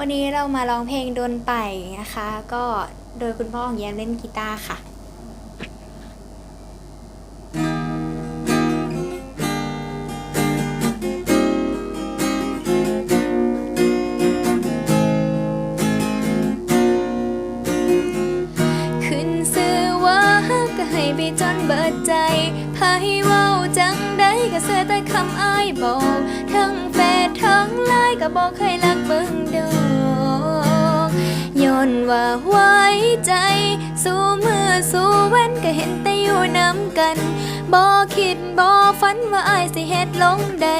วันนี้เรามาร้องเพลงโดนไปนะคะ ก็โดยคุณพ่อของแยมเล่นกีตาร์ค่ะขึ้นซื้อว่าฮักก็ให้ไปจนเบิดใจพาให้เว้าจังได้ก็เสือแต่คำอ้ายบอกทั้งแฟดทั้งไลน์ก็บอกเคย สู้เว้นก็เห็นแต่อยู่น้ำกันบ่คิดบ่ฝันว่าอายสิเฮ็ดลงได้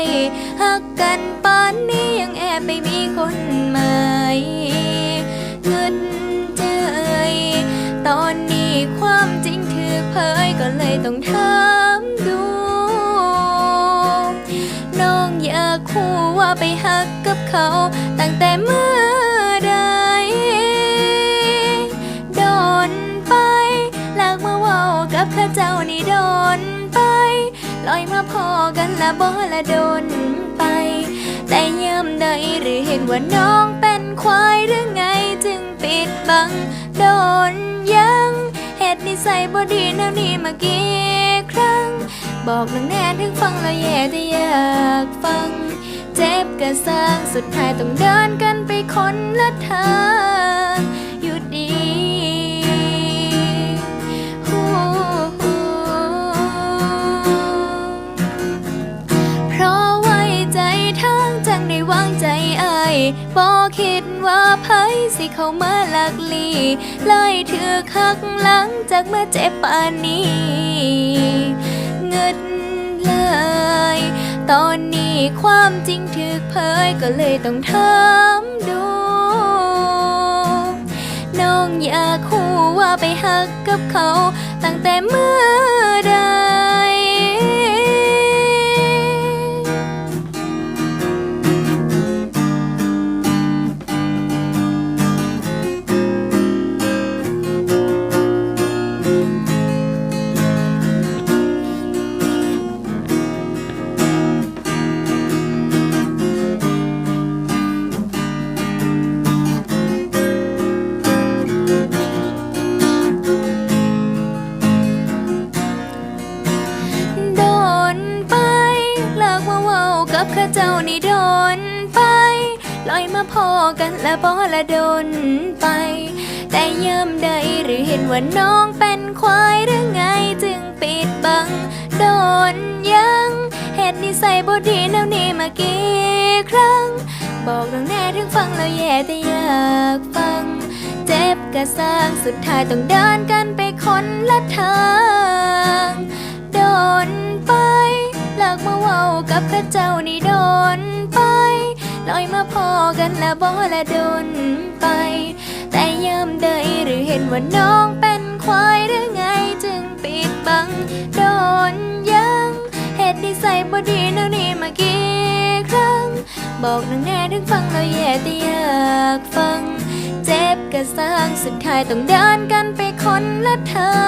หักกันปานนี้ยังแอบไปมีคนใหม่เงินเจยตอนนี้ความจริงถือเผยก็เลยต้องถามดูน้องอยากคู่ว่าไปหักกับเขา กับข้าเจ้านี่โดนไปลอยมาพอกันละบ่ละโดนไป แต่ยามใดหรือเห็นว่าน้องเป็นควายหรือไงจึงปิดบังโดนยังเหตุนิสัยบ่ดีแนวนี้มากี่ครั้ง บอกนังแน่ถึงฟังแล้วแย่แต่อยากฟัง เจ็บกระสร้างสุดท้ายต้องเดินกันไปคนละทาง วางใจอายบอกคิดว่าไผสิเข้ามาหลักลีเลยถือคักหลังจากเมื่อเจ็บปานนี้เงินเลย ตอนนี้ความจริงถึกเผยก็เลยต้องถามดูน้องอยากคู่ว่าไปหักกับเขา ตั้งแต่เมื่อใด นไปลอยมาพอกันและบอละโดนไป แต่ยามใดหรือเห็นว่าน้องเป็นควายหรือไงจึงปิดบังโดนยังเหตุนิสัยบดีแนวนี้มากี่ครั้ง บอกตรงแน่ถึงฟังแล้วแย่แต่อยากฟัง เจ็บกระสร้างสุดท้ายต้องเดินกันไปคนละทาง โดน กมาเว้ากับข้าเจ้านี่โดนไปลอยมาพอกันละบ่ละโดนไป แต่ยามใดหรือเห็นว่าน้องเป็นควายหรือไงจึงปิดบังโดนยังเหตุนิสัยบ่ดีแนวนี้มากี่ครั้ง บอกนังแน่ถึงฟังแล้วแย่แต่อยากฟัง เจ็บกระสร้างสุดท้ายต้องเดินกันไปคนละทางอ